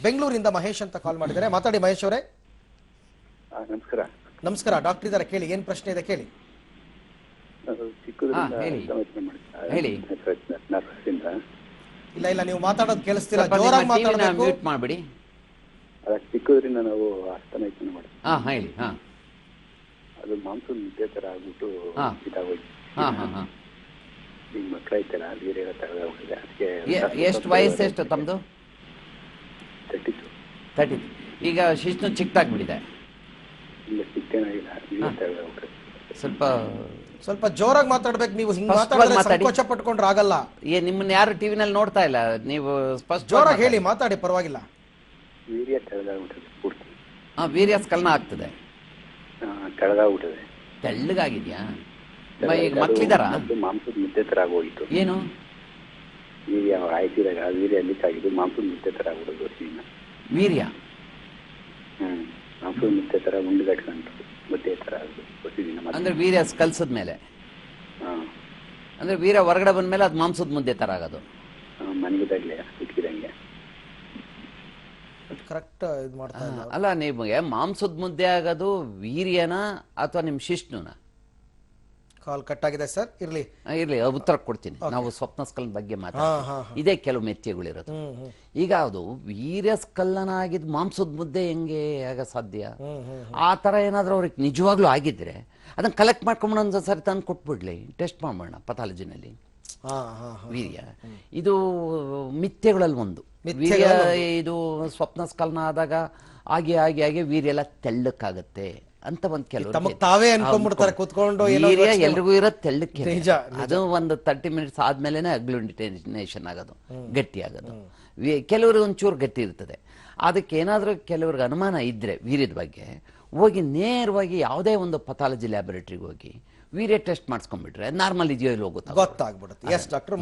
ಬೆಂಗಳೂರಿಂದ ಮಹೇಶ್ ಅಂತ ಕಾಲ್ ಮಾಡಿದ್ದಾರೆ. ಮಾತಾಡಿ ಮಹೇಶ್ ಅವರೇ. ಆ, ನಮಸ್ಕಾರ. ನಮಸ್ಕಾರ. ಡಾಕ್ಟರ್ ಇದ್ದಾರೆ. ಕೇಳಿ ಏನ್ ಪ್ರಶ್ನೆ ಇದೆ ಕೇಳಿ. ಚಿಕ್ಕದ್ರಿಂದ ಹಾ, ಹೇಳಿ. ಮಾಡಿ ಇಲ್ಲ ಇಲ್ಲ ನೀವು ಮಾತಾಡೋದು ಕೇಳಿಸ್ತಿಲ್ಲ. ಸ್ವಲ್ಪ ಜೋರಾಗಿ ಮಾತಾಡಬೇಕು ಮ್ಯೂಟ್ ಮಾಡ್ಬಿಡಿ. ಅದ ಚಿಕ್ಕದ್ರಿಂದ ನಾವು ಅಸ್ತಮೈತನ ಮಾಡ್ತೀವಿ ಹಾ ಹೇಳಿ ಹಾ. ಅದು ಮಾನ್ಸೂನ್ ನಿದ್ದೆ ತರ ಆಗ್ಬಿಟ್ಟು ಹಾ. ಇದಾಗೋಯ್ತು. ಹಾ ಹಾ ಹಾ. ಈಗ ಮಕ್ಕಳೈತಲ್ಲ ವೀರ್ಯ ತಗದಾಗ್ಬಿಟ್ಟಿದೆ ಅದಕ್ಕೆ ಎಷ್ಟು ವಯಸ್ಸು ಎಷ್ಟು ತಮ್ಮದು ತಟ್ಟಿತ್ತು ತರ್ಟಿ ಈಗ ಶಿಶ್ನು ಚಿಕ್ಕದಾಗ್ಬಿಟ್ಟಿದೆ ಇಲ್ಲ ಚಿಕ್ಕೇನಾಗಿಲ್ಲ. ಸ್ವಲ್ಪ ಸ್ವಲ್ಪ ಜೋರಾಗಿ ಮಾತಾಡ್ಬೇಕು. ನೀವು ಹಿಂಗ್ ಮಾತಾಡಿದ್ರೆ ಮಾತಾಡಿ. ಸಂಕೋಚ ಪಟ್ಕೊಂಡ್ರೆ ಆಗಲ್ಲ. ಏ ನಿಮ್ಮನ್ನ ಯಾರು ಟಿವಿನಲ್ಲಿ ನೋಡ್ತಾ ಇಲ್ಲ? ನೀವು ಸ್ಪಷ್ಟ ಜೋರಾಗಿ ಹೇಳಿ ಮಾತಾಡಿ. ಪರವಾಗಿಲ್ಲ. ವೀರ್ಯ ತಗದಾಗ್ಬಿಟ್ಟಿದೆ ಪೂರ್ತಿ. ಹಾ ವೀರ್ಯ ಸ್ಖಲನ ಆಗ್ತದೆ. ಆ, ತಗದಾಗ್ಬಿಟ್ಟಿದೆ ತೆಳ್ಳಗಾಗಿದ್ಯಾ? ಮ- ಈಗ ಅದು ಮಕ್ಳಿದಾರ ಮೊದ್ಲು ಮಾಂಸದ ಮುದ್ದೆ ತರ ಆಗೋಗಿತ್ತು. ಏನು? ವೀರ್ಯ ಆಯ್ತಿದಾಗ ಆ ವೀರ್ಯ ಲೀಕ್ ಆಗಿದ್ದು ಮಾಂಸದ ಮುದ್ದೆ ತರ ಆಗ್ಬಿಡೋದು ಸೀನ ವೀರ್ಯ? ಹ್ಮ್. ಮಾಂಸದ ಮುದ್ದೆ ತರ ಉಂಡು ಕಟ್ಕೊಂಡು ಮುತ್ತೆ ತರ ಮತ್ತೆ ಅಂದ್ರೆ ವೀರ್ಯ ಕಲ್ಸದ ಮೇಲೆ? ಹಾ. ಅಂದ್ರೆ ವೀರ್ಯ ಹೊರಗಡೆ ಬಂದ್ಮೇಲೆ ಅದು ಮಾಂಸದ ಮುದ್ದೆ ತರ ಆಗೋದು? ಮನಗಿದಾಗ್ಲೇ ಇಟ್ಕಿದಂಗೆ ಕರೆಕ್ಟ್ ಇದು ಮಾಡ್ತಾ ಇಲ್ಲ ಅಲ್ಲ ನಿಮಗೆ ಮಾಂಸದ ಮುದ್ದೆ ಆಗೋದು ವೀರ್ಯನ ಅಥವಾ ನಿಮ್ಮ ಶಿಷ್ಣುನ? ಕಾಲ್ ಕಟ್ ಆಗಿದೆ ಸರ್ ಇರ್ಲಿ. ಇರ್ಲಿ ಉತ್ತರ ಕೊಡ್ತೀನಿ. ನಾವು ಸ್ವಪ್ನ ಸ್ಕಲ್ ಬಗ್ಗೆ ಮಾತಾಡ ಮಾತಾಡ್ತೀವಿ ಇದೇ ಕೆಲವು ಮೆತ್ಯಗಳಿರೋದು ಈಗ ಅದು ವೀರ್ಯ ಸ್ಕಲ್ಲನ ಆಗಿದ್ ಮಾಂಸದ ಮುದ್ದೆ ಹೆಂಗೆ ಆಗ ಸಾಧ್ಯ? ಆ ಥರ ಏನಾದರೂ ಅವ್ರಿಗೆ ನಿಜವಾಗ್ಲೂ ಆಗಿದ್ರೆ ಅದನ್ನ ಕಲೆಕ್ಟ್ ಮಾಡ್ಕೊಂಡು ಒಂದ್ಸರಿ ತಂದು ಕೊಟ್ಬಿಡ್ಲಿ. ಟೆಸ್ಟ್ ಮಾಡೋಣ ಪಥಾಲಜಿನಲ್ಲಿ ವೀರ್ಯ. ಇದು ಮಿಥ್ಯೆಗಳಲ್ಲಿ ಒಂದು. ವೀರ್ಯ ಇದು ಸ್ವಪ್ನ ಸ್ಕಲನ ಆದಾಗ ಆಗಿ ಆಗಿ ಆಗಿ ವೀರ್ಯ ಎಲ್ಲ ತೆಳ್ಳಕ್ಕಾಗತ್ತೆ. ಅಂತ ಒಂದು ಕೆಲವು ತಾವೇ ಅನ್ಕೊಂಡ್ಬಿಡ್ತಾರೆ ಕೂತ್ಕೊಂಡು ಏರಿಯಾ ಎಲ್ರಿಗೂ ಇರೋ ತೆಳ್ಳಕ್ಕೆ ಅದು ಒಂದು ತರ್ಟಿ ಮಿನಿಟ್ಸ್ ಆದ್ಮೇಲೆ ಅಗ್ಲುಂಡಿಟೇಷನ್ ಆಗೋದು ಗಟ್ಟಿ ಆಗೋದು. ಕೆಲವರು ಕೆಲವ್ರಿಗೆ ಒಂಚೂರು ಗಟ್ಟಿ ಇರ್ತದೆ. ಅದಕ್ಕೆ ಏನಾದರೂ ಕೆಲವ್ರಿಗೆ ಅನುಮಾನ ಇದ್ರೆ ವೀರ್ಯದ ಬಗ್ಗೆ ಹೋಗಿ ನೇರವಾಗಿ ಯಾವುದೇ ಒಂದು ಪಥಾಲಜಿ ಲ್ಯಾಬೊರೇಟ್ರಿಗೆ ಹೋಗಿ ವೀರ್ಯ ಟೆಸ್ಟ್ ಮಾಡಿಸ್ಕೊಂಡ್ಬಿಟ್ರೆ ನಾರ್ಮಲ್ ಇದೆಯೋ ಇಲ್ಲಿ ಹೋಗುತ್ತೆ ಗೊತ್ತಾಗ್ಬಿಡುತ್ತೆ. S doctor